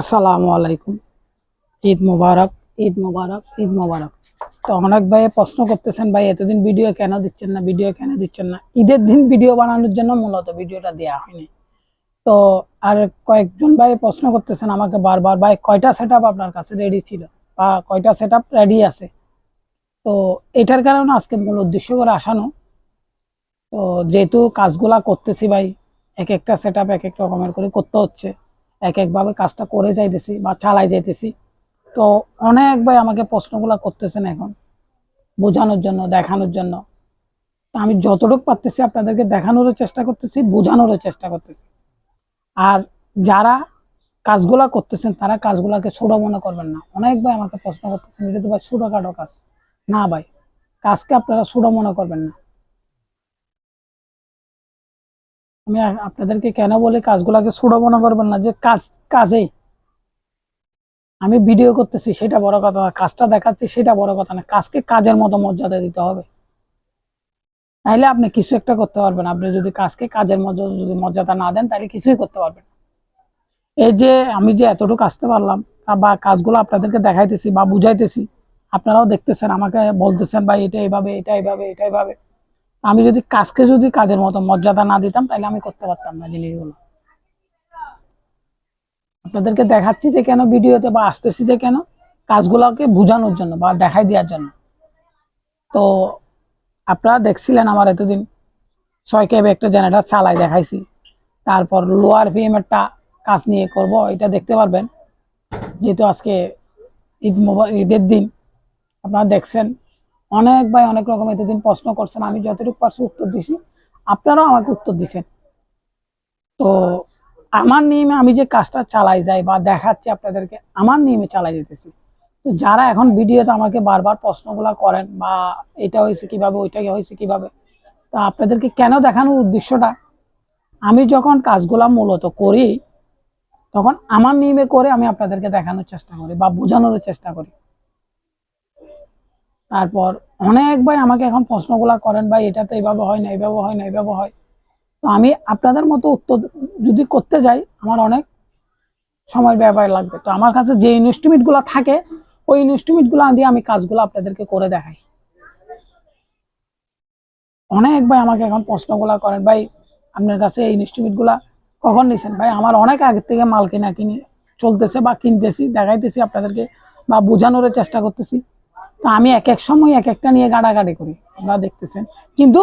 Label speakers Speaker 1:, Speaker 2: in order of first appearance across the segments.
Speaker 1: আসসালামু আলাইকুম। ঈদ মুবারক ঈদ মুবারক, ঈদ মোবারক। তো অনেক ভাই প্রশ্ন করতেছেন, ভাই, এতদিন ভিডিও কেন দিচ্ছেন না? ভিডিও কেন দিচ্ছেন না? ঈদের দিন ভিডিও বানানোর জন্য মূলত ভিডিওটা দেওয়া হয়নি। তো আর কয়েকজন ভাই প্রশ্ন করতেছেন আমাকে বারবার, ভাই, কয়টা সেট আপনার কাছে রেডি ছিল? বা কয়টা সেট রেডি আছে? তো এটার কারণে আজকে মূল উদ্দেশ্য করে আসানো। তো যেহেতু কাজগুলা করতেছি ভাই, এক একটা সেট এক এক রকমের করে করতে হচ্ছে। এক একভাবে কাজটা করে যাইতেছি বা চালাই যাইতেছি। তো অনেক ভাই আমাকে প্রশ্নগুলো করতেছেন এখন, বোঝানোর জন্য, দেখানোর জন্য। তো আমি যতটুকু পারতেছি আপনাদেরকে দেখানোরও চেষ্টা করতেছি, বোঝানোরও চেষ্টা করতেছি। আর যারা কাজগুলা করতেছেন, তারা কাজগুলাকে ছোট মনে করবেন না। অনেক ভাই আমাকে প্রশ্ন করতেছেন, এটা তো ভাই ছোটখাটো কাজ। না ভাই, কাজকে আপনারা ছোট মনে করবেন না। আমি আপনাদেরকে কেন বলি, কাজগুলাকে ছোট মনে করবেন না, যে কাজ, কাজে আমি ভিডিও করতেছি, সেটা বড় কথা না, কাজটা দেখাচ্ছি, সেটা বড় কথা না, কাজকে কাজের মতো মর্যাদা দিতে হবে। তাইলে আপনি কিছু একটা করতে পারবেন, আপনি যদি কাজকে কাজের মর্যাদা যদি মর্যাদা না দেন, তাহলে কিছুই করতে পারবেন এই যে আমি যে এতটুকু আসতে পারলাম বা কাজগুলো আপনাদেরকে দেখাইতেছি বা বুঝাইতেছি, আপনারাও দেখতেছেন, আমাকে বলতেছেন, ভাই, এটা এইভাবে এটা এইভাবে এটা এইভাবে। আমি যদি কাজকে যদি কাজের মতো মর্যাদা না দিতাম, তাহলে আমি করতে পারতাম না জিনিসগুলো। আপনাদেরকে দেখাচ্ছি যে কেন ভিডিওতে বা আসতেছি যে কেন কাজগুলোকে বোঝানোর জন্য বা দেখাই দেওয়ার জন্য। তো আপনারা দেখছিলেন আমার এতদিন ছয় কেবে একটা জেনারেটার চালাই দেখাইছি। তারপর লোয়ার পিএম একটা কাজ নিয়ে করব, এটা দেখতে পারবেন। যেহেতু আজকে ঈদ মোবা, ঈদের দিন, আপনারা দেখছেন অনেক ভাই অনেক রকম এতদিন প্রশ্ন করছেন, আমি যতটুকু পারছি উত্তর দিছি। আপনারাও আমাকে উত্তর দিছেন। তো আমার নিয়মে আমি যে কাজটা চালাই যাই বা দেখাচ্ছি আপনাদেরকে, আমার নিয়মে চালাই যেতেছি। তো যারা এখন ভিডিওতে আমাকে বারবার প্রশ্নগুলো করেন বা এটা হয়েছে কীভাবে, ওইটা হয়েছে কীভাবে, তো আপনাদেরকে কেন দেখানোর উদ্দেশ্যটা, আমি যখন কাজগুলা মূলত করি, তখন আমার নিয়মে করে আমি আপনাদেরকে দেখানোর চেষ্টা করি বা বোঝানোর চেষ্টা করি। তারপর অনেক ভাই আমাকে এখন প্রশ্নগুলা করেন, ভাই, এটা তো এইভাবে হয় না এইভাবে হয় না এইভাবে হয়। তো আমি আপনাদের মতো উত্তর যদি করতে যাই, আমার অনেক সময় ব্যবহার লাগবে। তো আমার কাছে যে ইনস্ট্রুমেন্টগুলো থাকে, ওই ইনস্ট্রুমেন্টগুলো দিয়ে আমি কাজগুলো আপনাদেরকে করে দেখাই। অনেক ভাই আমাকে এখন প্রশ্নগুলা করেন, ভাই, আপনার কাছে এই ইনস্ট্রুমেন্টগুলা কখন নিছেন? ভাই, আমার অনেক আগে থেকে মাল কিনা কিনি চলতেছে বা কিনতেছি, দেখাইতেছি আপনাদেরকে বা বোঝানোর চেষ্টা করতেছি। তো আমি এক এক সময় এক একটা নিয়ে গাড়াগাড়ি করি, আপনারা দেখতেছেন। কিন্তু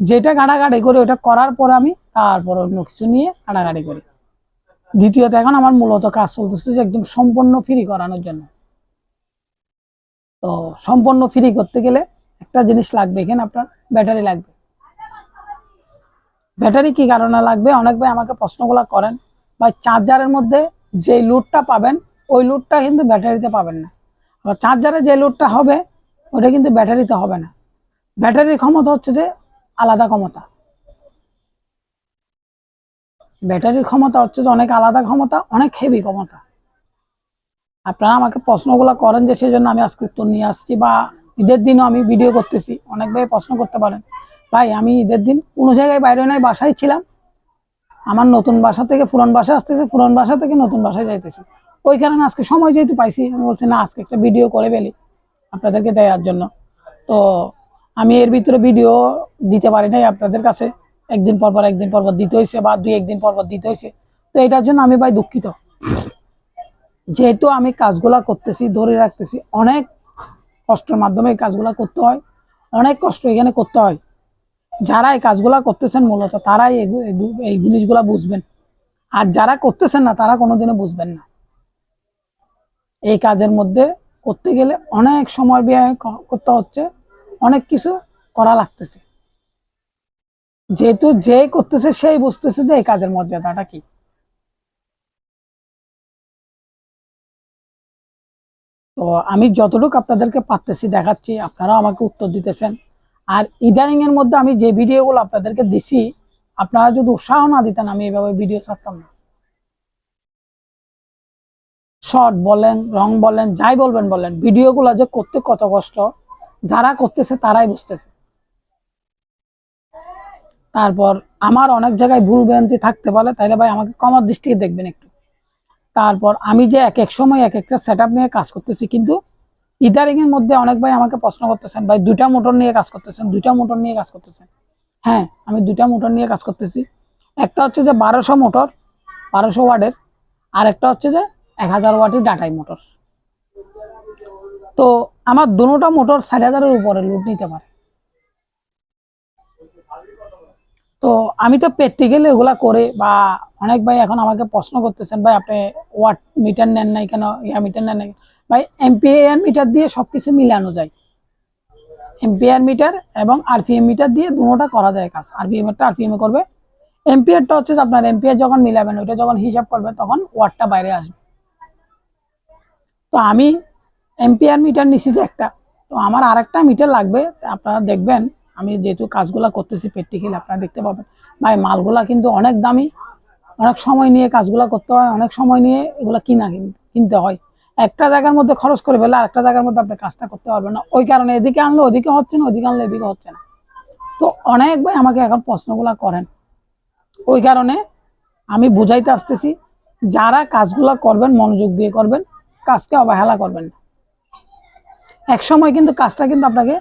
Speaker 1: যেটা গাড়াগাড়ি করি, ওটা করার পর আমি তারপর অন্য কিছু নিয়ে গাড়াগাড়ি করি। দ্বিতীয়ত এখন আমার মূলত কাজ চলতেছে যে একদম সম্পূর্ণ ফ্রি করানোর জন্য। তো সম্পূর্ণ ফ্রি করতে গেলে একটা জিনিস লাগবে, এখানে আপনার ব্যাটারি লাগবে। ব্যাটারি কি কারণে লাগবে? অনেক ভাই আমাকে প্রশ্নগুলো করেন। বা চার্জারের মধ্যে যে লুটটা পাবেন, ওই লুটটা কিন্তু ব্যাটারিতে পাবেন না। চার্জারে যে লোডটা হবে, ওটা কিন্তু ব্যাটারিতে হবে না। ব্যাটারির ক্ষমতা হচ্ছে যে আলাদা ক্ষমতা। ব্যাটারির ক্ষমতা হচ্ছে যে অনেক আলাদা ক্ষমতা, অনেক হেভি ক্ষমতা। আপনারা আমাকে প্রশ্নগুলো করেন যে সেই জন্য আমি আজকে উত্তর নিয়ে আসছি বা ঈদের দিনও আমি ভিডিও করতেছি। অনেক ভাই প্রশ্ন করতে পারেন। ভাই, আমি ঈদের দিন কোনো জায়গায় বাইরে নাই বাসায় ছিলাম। আমার নতুন বাসা থেকে, পুরান বাসা আসতেছে, পুরান বাসা থেকে নতুন বাসায় যাইতেছি। ওই কারণে আজকে সময় যেহেতু পাইছি, আমি বলছি, না, আজকে একটা ভিডিও করে ফেলি আপনাদেরকে দেওয়ার জন্য। তো আমি এর ভিতরে ভিডিও দিতে পারি নাই আপনাদের কাছে। একদিন পর পর, একদিন পর পর দিতে হয়েছে বা দুই, একদিন পর পর দিতে হয়েছে তো এটার জন্য আমি ভাই দুঃখিত। যেহেতু আমি কাজগুলা করতেছি, ধরে রাখতেছি, অনেক কষ্টের মাধ্যমে কাজগুলা করতে হয়, অনেক কষ্ট এখানে করতে হয়। যারা এই কাজগুলা করতেছেন মূলত, তারাই এই জিনিসগুলা বুঝবেন। আর যারা করতেছেন না, তারা কোনোদিনও বুঝবেন না। এই কাজের মধ্যে করতে গেলে অনেক সময় ব্যয় করতে হচ্ছে, অনেক কিছু করা লাগতেছে। যেহেতু যে করতেছে সেই বুঝতেছে যে এই কাজের মর্যাদাটা কি। তো আমি যতটুকু আপনাদেরকে পারতেছি দেখাচ্ছি, আপনারাও আমাকে উত্তর দিতেছেন। আর ইদানিং এর মধ্যে আমি যে ভিডিওগুলো আপনাদেরকে দিছি, আপনারা যদি উৎসাহ না দিতেন, আমি এভাবে ভিডিও ছাড়তাম না। শর্ট বলেন, রং বলেন, যাই বলবেন বলেন, ভিডিওগুলো যে করতে কত কষ্ট, যারা করতেছে তারাই বুঝতেছে। তারপর আমার অনেক জায়গায় ভুল ভ্রান্তি থাকতে পারে, তাইলে ভাই আমাকে কমার দৃষ্টিতে দেখবেন একটু। তারপর আমি যে এক এক সময় এক একটা সেট নিয়ে কাজ করতেছি, কিন্তু ইদারিং এর মধ্যে অনেক ভাই আমাকে প্রশ্ন করতেছেন, ভাই দুইটা মোটর নিয়ে কাজ করতেছেন, দুইটা মোটর নিয়ে কাজ করতেছেন। হ্যাঁ আমি দুইটা মোটর নিয়ে কাজ করতেছি। একটা হচ্ছে যে বারোশো মোটর বারোশো ওয়ার্ডের আর একটা হচ্ছে যে এক হাজার ওয়াটের ডাটাই মোটর। তো আমার দুটোটা মোটর ষাট হাজারের উপরে লোড নিতে পারে। তো আমি তো প্র্যাকটিক্যালি এগুলা করে বা অনেক ভাই এখন আমাকে প্রশ্ন করতেছেন, ভাই, আপনি ওয়াট মিটার নেন নাই কেন? ইয়া মিটার নেন নাই ভাই এমপিআর মিটার দিয়ে সবকিছু মিলানো যায়। এমপিআর মিটার এবং আরপিএম মিটার দিয়ে দুটোটা করা যায় কাজ। আরপিএম এরটা আরপিএম করবে। এমপিআরটা হচ্ছে আপনার এমপিআর যখন মিলাবেন, ওইটা যখন হিসাব করবে, তখন ওয়াটটা বাইরে আসবে। তো আমি এমপিআর মিটার নিছি যে একটা। তো আমার আরেকটা মিটার লাগবে আপনারা দেখবেন, আমি যেহেতু কাজগুলা করতেছি প্র্যাকটিক্যালি আপনারা দেখতে পাবেন। ভাই, মালগুলা কিন্তু অনেক দামি, অনেক সময় নিয়ে কাজগুলা করতে হয়, অনেক সময় নিয়ে এগুলা কিনা কিন- কিনতে হয়। একটা জায়গার মধ্যে খরচ করে ফেলে আরেকটা জায়গার মধ্যে আপনি কাজটা করতে পারবেন না। ওই কারণে এদিকে আনলে ওদিকে হচ্ছে না, ওদিকে আনলে এদিকে হচ্ছে না। তো অনেক ভাই আমাকে এখন প্রশ্নগুলা করেন। ওই কারণে আমি বুঝাইতে আসতেছি, যারা কাজগুলা করবেন, মনোযোগ দিয়ে করবেন কাজকে অবহেলা করবেন না। এক সময় কিন্তু কাজটা কিন্তু আপনাকে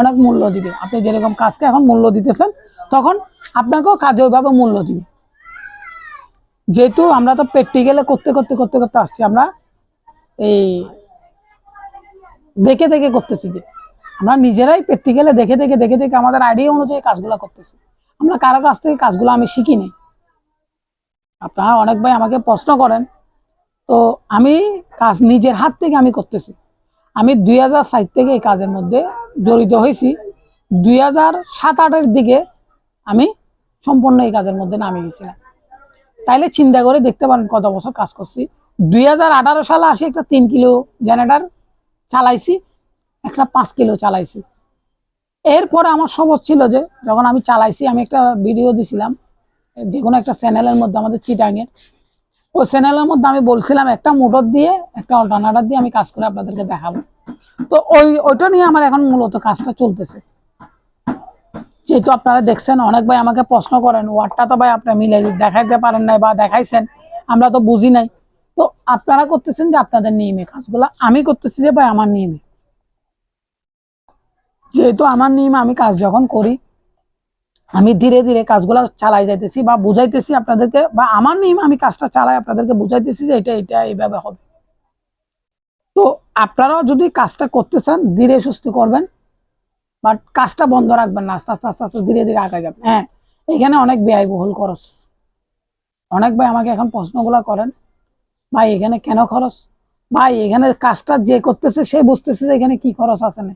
Speaker 1: অনেক মূল্য দিবে। আপনি যেরকম কাজকে এখন মূল্য দিতেছেন, তখন আপনাকেও কাজে ওইভাবে মূল্য দিবে। যেহেতু আমরা তো প্র্যাকটিক্যালে করতে করতে করতে করতে আসছি, আমরা এই দেখে দেখে করতেছি যে, আমরা নিজেরাই প্র্যাকটিক্যালে দেখে দেখে দেখে দেখে আমাদের আইডিয়া অনুযায়ী কাজগুলো করতেছি। আমরা কারও কাছ থেকে কাজগুলো আমি শিখিনি। আপনারা অনেক ভাই আমাকে প্রশ্ন করেন তো আমি কাজ নিজের হাত থেকে আমি করতেছি। আমি দুই হাজার সাত থেকে এই কাজের মধ্যে জড়িত হয়েছি। দুই হাজার সাত আটের দিকে আমি সম্পূর্ণ এই কাজের মধ্যে নামে গেছিলাম তাইলে চিন্তা করে দেখতে পারেন কত বছর কাজ করছি। দুই হাজার আঠারো সালে আসি একটা তিন কিলো জেনারেটার চালাইছি, একটা পাঁচ কিলো চালাইছি। এরপরে আমার সবজ ছিল যে যখন আমি চালাইছি, আমি একটা ভিডিও দিছিলাম, যে কোনো একটা চ্যানেলের মধ্যে আমাদের চিটাঙের চ্যানেলের মধ্যে আমি বলছিলাম একটা মোটর দিয়ে, একটা অল্টারনেটার দিয়ে আমি কাজ করে আপনাদেরকে দেখাবো। তো ওই, ওইটা নিয়ে আমার এখন মূলত কাজটা চলতেছে। যেহেতু আপনারা দেখছেন, অনেক ভাই আমাকে প্রশ্ন করেন ওয়ার্ডটা তো ভাই আপনি মিলে দেখাইতে পারেন নাই বা দেখাইছেন, আমরা তো বুঝি নাই। তো আপনারা করতেছেন যে আপনাদের নিয়মে কাজগুলা, আমি করতেছি যে ভাই আমার নিয়মে। যেহেতু আমার নিয়মে আমি কাজ যখন করি আমি ধীরে ধীরে কাজগুলো চালাই যাইতেছি বা বুঝাইতেছি আপনাদেরকে বা আমার নিয়মে আমি কাজটা চালাই আপনাদেরকে বুঝাইতেছি যে এটা এটা, এইভাবে হবে। তো আপনারাও যদি কাজটা করতে চান ধীরে সুস্থ করবেন, বাট কাজটা বন্ধ রাখবেন না, আস্তে আস্তে আস্তে আস্তে, ধীরে ধীরে আগে যাবেন। হ্যাঁ এখানে অনেক ব্যয়বহুল খরচ। অনেক ভাই আমাকে এখন প্রশ্নগুলো করেন, ভাই, এখানে কেন খরচ? ভাই, এখানে কাজটা যে করতেছে, সে বুঝতেছে যে এখানে কি খরচ আছে না।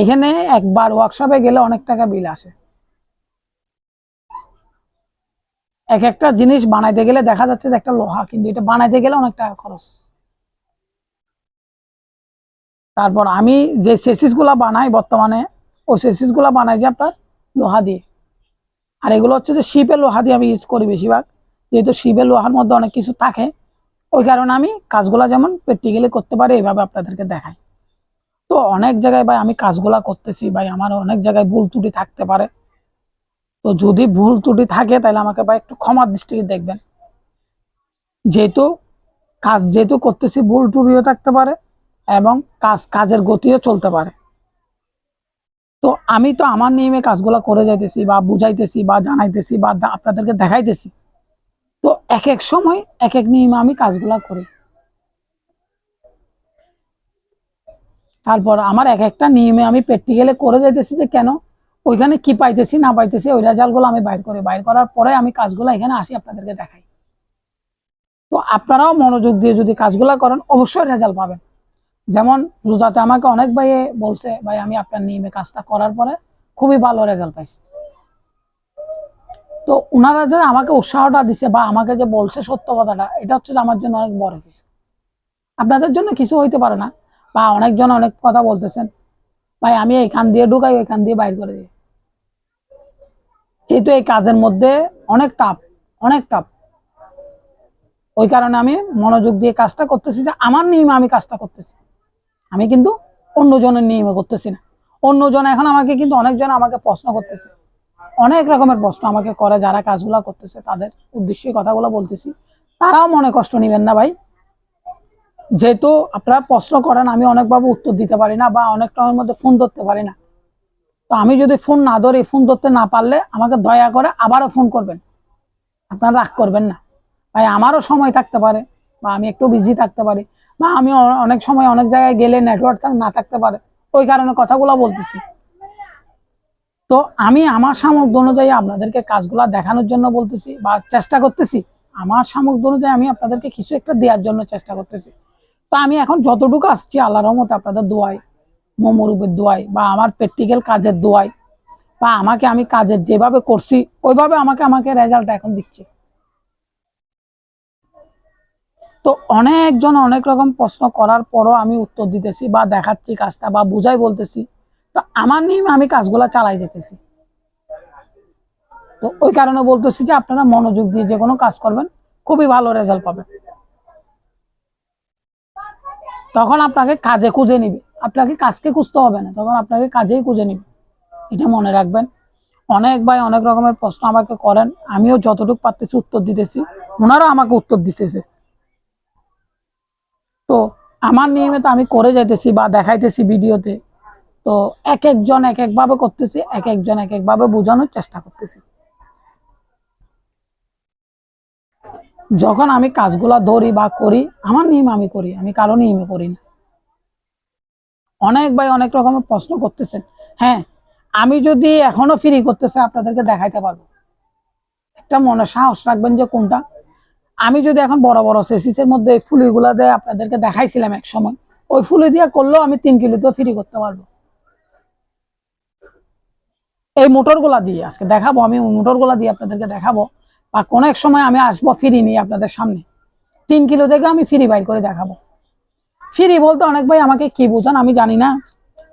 Speaker 1: এখানে একবার ওয়ার্কশপে গেলে অনেক টাকা বিল আসে। এক একটা জিনিস বানাইতে গেলে দেখা যাচ্ছে যে একটা লোহা কিন্তু এটা বানাইতে গেলে অনেক টাকা খরচ। তারপর আমি যে সেসিসগুলা বানাই বর্তমানে, ওই সেসিসগুলা বানাই যে আপনার লোহা দিয়ে। আর এগুলো হচ্ছে যে শিপের লোহা দিয়ে আমি ইউজ করি বেশিরভাগ। যেহেতু শিপের লোহার মধ্যে অনেক কিছু থাকে, ওই কারণে আমি কাজগুলা যেমন প্র্যাকটিক্যালি করতে পারি, এইভাবে আপনাদেরকে দেখাই। অনেক জায়গায় ভাই আমি কাজগুলা করতেছি, ভাই আমার অনেক জায়গায় ভুল ত্রুটি থাকতে পারে। তো যদি ভুল ত্রুটি থাকে, তাহলে আমাকে ভাই একটু ক্ষমার দৃষ্টিতে দেখবেন। যেহেতু কাজ যেহেতু করতেছি, ভুল ত্রুটিও থাকতে পারে এবং কাজ, কাজের গতিও চলতে পারে। তো আমি তো আমার নিয়মে কাজগুলো করে যাইতেছি বা বুঝাইতেছি বা জানাইতেছি বা আপনাদেরকে দেখাইতেছি। তো এক এক সময় এক এক নিয়মে আমি কাজগুলা করি। তারপর আমার এক একটা নিয়মে আমি প্র্যাকটিক্যালে করে যাইতেছি যে কেন? ওইখানে কি পাইতেছি, না পাইতেছি, ওই রেজাল্টগুলো আমি বাইর করি। বাইর করার পরে আমি কাজগুলো এখানে আসি, আপনাদেরকে দেখাই। তো আপনারাও মনোযোগ দিয়ে যদি কাজগুলো করেন, অবশ্যই রেজাল্ট পাবেন। যেমন রোজাতে আমাকে অনেক ভাই বলছে, ভাই, আমি আপনার নিয়মে কাজটা করার পরে খুবই ভালো রেজাল্ট পাইছি। তো ওনারা যে আমাকে উৎসাহটা দিছে বা আমাকে যে বলছে সত্য কথাটা, এটা হচ্ছে আমার জন্য অনেক বড় কিছু। আপনাদের জন্য কিছু হইতে পারে না। বা অনেকজন অনেক কথা বলতেছেন। ভাই, আমি এইখান দিয়ে ঢুকাই, ওইখান দিয়ে বাইর করে দিই। যেহেতু এই কাজের মধ্যে অনেক টাপ অনেক টাপ ওই কারণে আমি মনোযোগ দিয়ে কাজটা করতেছি যে, আমার নিয়মে আমি কাজটা করতেছি। আমি কিন্তু অন্যজনের নিয়মে করতেছি না। অন্যজন এখন আমাকে কিন্তু অনেকজন আমাকে প্রশ্ন করতেছে। অনেক রকমের প্রশ্ন আমাকে করে যারা কাজগুলো করতেছে, তাদের উদ্দেশ্যে কথাগুলো বলতেছি। তারাও মনে কষ্ট নেবেন না ভাই। যেহেতু আপনারা প্রশ্ন করেন, আমি অনেকভাবে উত্তর দিতে পারি না বা অনেক সময়ের মধ্যে ফোন ধরতে পারি না। তো আমি যদি ফোন না ধরি, ফোন ধরতে না পারলে আমাকে দয়া করে আবারও ফোন করবেন। আপনারা রাগ করবেন না। ভাই, আমারও সময় থাকতে পারে বা আমি একটু বিজি থাকতে পারি বা আমি অনেক সময় অনেক জায়গায় গেলে নেটওয়ার্ক না থাকতে পারে। ওই কারণে কথাগুলো বলতেছি। তো আমি আমার সামর্থ্য অনুযায়ী আপনাদেরকে কাজগুলা দেখানোর জন্য বলতেছি বা চেষ্টা করতেছি। আমার সামর্থ্য অনুযায়ী আমি আপনাদেরকে কিছু একটা দেওয়ার জন্য চেষ্টা করতেছি। তো আমি এখন যতটুকু আসছি আল্লাহ রহমতে আপনাদের দোয়াই মোমরূপের দোয়াই বা আমার প্র্যাকটিক্যাল কাজের দোয়াই বা আমাকে আমি কাজের যেভাবে করছি, ওইভাবে আমাকে আমাকে রেজাল্ট এখন দিচ্ছে। তো অনেকজন অনেক রকম প্রশ্ন করার পরও আমি উত্তর দিতেছি বা দেখাচ্ছি কাজটা বা বুঝাই বলতেছি। তো আমার নিয়মে আমি কাজগুলা চালাই যেতেছি। তো ওই কারণে বলতেছি যে আপনারা মনোযোগ দিয়ে যে কোনো কাজ করবেন, খুবই ভালো রেজাল্ট পাবেন। তখন আপনাকে কাজে খুঁজে নিবে। আপনাকে কাজকে খুঁজতে হবে না, তখন আপনাকে কাজেই খুঁজে নিবে। এটা মনে রাখবেন। অনেক ভাই অনেক রকমের প্রশ্ন আমাকে করেন। আমিও যতটুকু পারতেছি উত্তর দিতেছি। ওনারাও আমাকে উত্তর দিতেছে। তো আমার নিয়মিত আমি করে যাইতেছি বা দেখাইতেছি ভিডিওতে। তো এক একজন এক একভাবে করতেছি, এক একজন এক একভাবে বোঝানোর চেষ্টা করতেছি। যখন আমি কাজগুলা ধরি বা করি, আমার নিয়ম আমি করি, আমি কারও নিয়মে করি না। অনেক ভাই অনেক রকমের প্রশ্ন করতেছেন হ্যাঁ আমি যদি এখনও ফ্রি করতেছে, আপনাদেরকে দেখাইতে পারব। একটা মনে সাহস রাখবেন যে কোনটা? আমি যদি এখন বড় বড় সেসিসের মধ্যে এই ফুলিগুলা দিয়ে আপনাদেরকে দেখাইছিলাম এক সময়, ওই ফুলি দিয়ে করলেও আমি তিন কিলো তো ফ্রি করতে পারব। এই মোটরগুলা দিয়ে আজকে দেখাবো, আমি মোটরগুলা দিয়ে আপনাদেরকে দেখাবো। বা কোনো এক সময় আমি আসব ফ্রি নিয়ে আপনাদের সামনে। তিন কিলো থেকে আমি ফ্রি বাইর করে দেখাবো। ফ্রি বলতে অনেক ভাই আমাকে কি বোঝান আমি জানি না।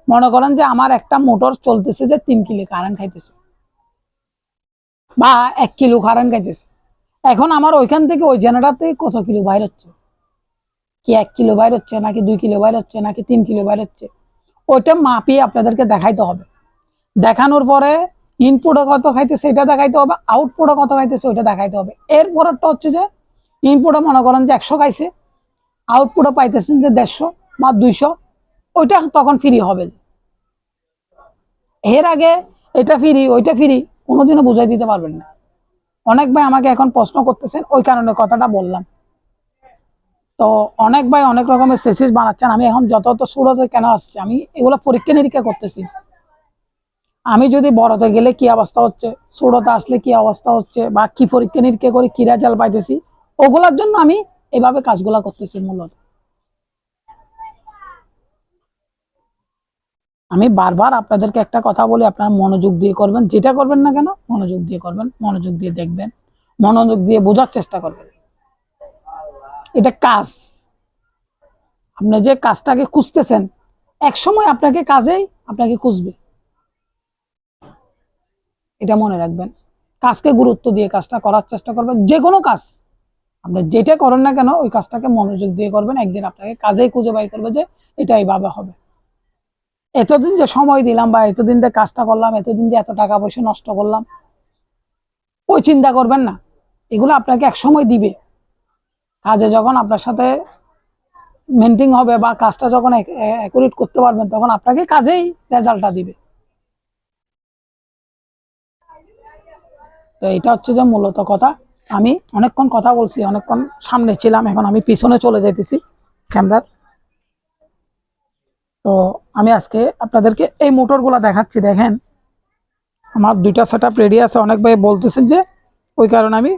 Speaker 1: মনে করেন যে আমার একটা মোটর চলতেছে যে তিন কিলো কারেন্ট খাইতেছে। বা এক কিলো কারেন্ট খাইতেছে। এখন আমার ওইখান থেকে ওই থেকে কত কিলো বাইর হচ্ছে? কি এক কিলো বাইর হচ্ছে, নাকি দুই কিলো বাইর হচ্ছে, নাকি তিন কিলো বাইর হচ্ছে? ওইটা মাপিয়ে আপনাদেরকে দেখাইতে হবে। দেখানোর পরে ইনপুটে কত খাইতেছে এটা দেখাইতে হবে আউটপুটে কত খাইতেছে ওইটা দেখাইতে হবে। এর পরেরটা হচ্ছে যে ইনপুটে মনে করেন যে একশো খাইছে আউটপুটে পাইতেছেন যে দেড়শো বা দুইশো, ওইটা তখন ফ্রি হবে। এর আগে এটা ফ্রি ওইটা ফ্রি কোনোদিনও বুঝাই দিতে পারবেন না। অনেক ভাই আমাকে এখন প্রশ্ন করতেছেন, ওই কারণে কথাটা বললাম। তো অনেক ভাই অনেক রকমের সেসিস বানাচ্ছেন, আমি এখন যত যত সুরতে কেন আসছে, আমি এগুলো পরীক্ষা নিরীক্ষা করতেছি। আমি যদি বড়তে গেলে কি অবস্থা হচ্ছে? ছোটতে আসলে কি অবস্থা হচ্ছে? বা কি পরীক্ষা নিরীক্ষা করে কি রেজাল্ট পাইতেছি? ওগুলোর জন্য আমি এভাবে কাজগুলা করতেছি মূলত। আমি বারবার আপনাদেরকে একটা কথা বলি, আপনারা মনোযোগ দিয়ে করবেন। যেটা করবেন না কেন? মনোযোগ দিয়ে করবেন, মনোযোগ দিয়ে দেখবেন, মনোযোগ দিয়ে বোঝার চেষ্টা করবেন। এটা কাজ। আপনি যে কাজটাকে খুঁজতেছেন এক সময় আপনাকে কাজেই আপনাকে খুঁজবে। এটা মনে রাখবেন। কাজকে গুরুত্ব দিয়ে কাজটা করার চেষ্টা করবেন যে কোনো কাজ। আপনি যেটা করেন না কেন, ওই কাজটাকে মনোযোগ দিয়ে করবেন, একদিন আপনাকে কাজেই খুঁজে বাই করবে যে এটা এইভাবে হবে। এতদিন যে সময় দিলাম বা এতদিন যে কাজটা করলাম, এতদিন যে এত টাকা পয়সা নষ্ট করলাম, ওই চিন্তা করবেন না। এগুলো আপনাকে এক সময় দিবে। কাজে যখন আপনার সাথে মেনটেন হবে বা কাজটা যখন অ্যাকুরেট করতে পারবেন, তখন আপনাকে কাজেই রেজাল্টটা দিবে। তো এটা হচ্ছে যে মূলত কথা। আমি অনেকক্ষণ কথা বলছি, অনেকক্ষণ সামনে ছিলাম, এখন আমি পিছনে চলে যাইতেছি ক্যামেরার। তো আমি আজকে আপনাদেরকে এই মোটরগুলো দেখাচ্ছি, দেখেন। আমার দুইটা সেট আপ রেডি আছে। অনেক ভাই বলতেছেন যে ওই কারণে আমি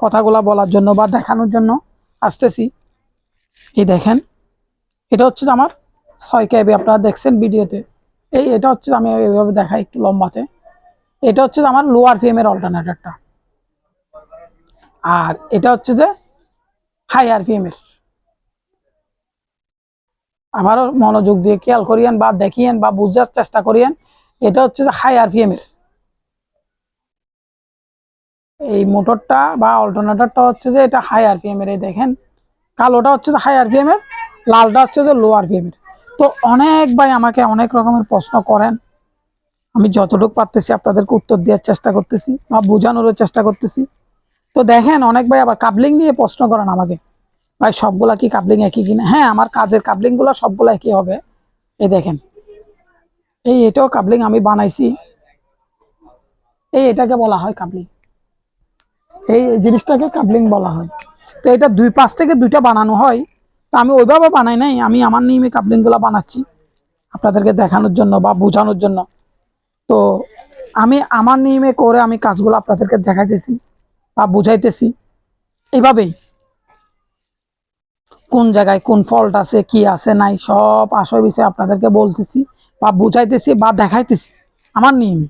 Speaker 1: কথাগুলা বলার জন্য বা দেখানোর জন্য আসতেছি। এই দেখেন, এটা হচ্ছে আমার ছয় ক্যাবি আপনারা দেখছেন ভিডিওতে। এই এটা হচ্ছে আমি এইভাবে দেখাই একটু লম্বাতে। এটা হচ্ছে আমার লোয়ার ফিএম এর অল্টারনেটরটা আর এটা হচ্ছে যে হাই আরপিএম এর। আবারও মনোযোগ দিয়ে খেয়াল করিয়েন বা দেখিয়েন বা বুঝার চেষ্টা করিয়েন, এটা হচ্ছে যে হাই আরপিএম এর। এই মোটরটা বা অল্টারনেটরটা হচ্ছে যে এটা হাই আরপিএম এর, এই দেখেন। কালোটা হচ্ছে যে হাই আরপিএম এর, লালটা হচ্ছে যে লো আরপিএম এর। তো অনেক ভাই আমাকে অনেক রকমের প্রশ্ন করেন। আমি যতটুকু পারতেছি আপনাদেরকে উত্তর দেওয়ার চেষ্টা করতেছি বা বোঝানোরও চেষ্টা করতেছি। তো দেখেন, অনেক ভাই আবার কাবলিং নিয়ে প্রশ্ন করেন আমাকে। ভাই, সবগুলা কি কাবলিং একই কিনা? হ্যাঁ আমার কাজের কাবলিংগুলো সবগুলো একই হবে। এই দেখেন, এই এটাও কাবলিং আমি বানাইছি। এই এটাকে বলা হয় কাবলিং এই জিনিসটাকে কাবলিং বলা হয়। তো এটা দুই পাশ থেকে দুইটা বানানো হয়। তো আমি ওইভাবে বানাই নাই, আমি আমার নিয়মে কাবলিংগুলা বানাচ্ছি। আপনাদেরকে দেখানোর জন্য বা বোঝানোর জন্য। তো আমি আমার নিয়মে করে আমি কাজগুলো আপনাদেরকে দেখাইতেছি বা বুঝাইতেছি। এইভাবেই কোন জায়গায় কোন ফল্ট আছে, কি আছে, নাই, সব আসয় বিষয়ে আপনাদেরকে বলতেছি বা বুঝাইতেছি বা দেখাইতেছি আমার নিয়মে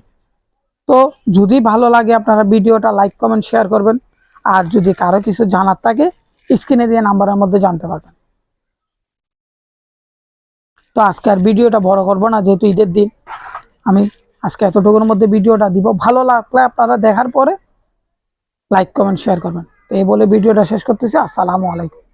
Speaker 1: তো যদি ভালো লাগে আপনারা ভিডিওটা লাইক কমেন্ট শেয়ার করবেন। আর যদি কারও কিছু জানার থাকে স্ক্রিনে দিয়ে নাম্বারের মধ্যে জানতে পারবেন। তো আজকে আর ভিডিওটা বড় করব না, যেহেতু ঈদের দিন। আমি আজকে এতটুকুর মধ্যে ভিডিওটা দিব। ভালো লাগলে আপনারা দেখার পরে লাইক কমেন্ট শেয়ার করবেন। তো এই বলে ভিডিওটা শেষ করতেছি। আসসালামু আলাইকুম।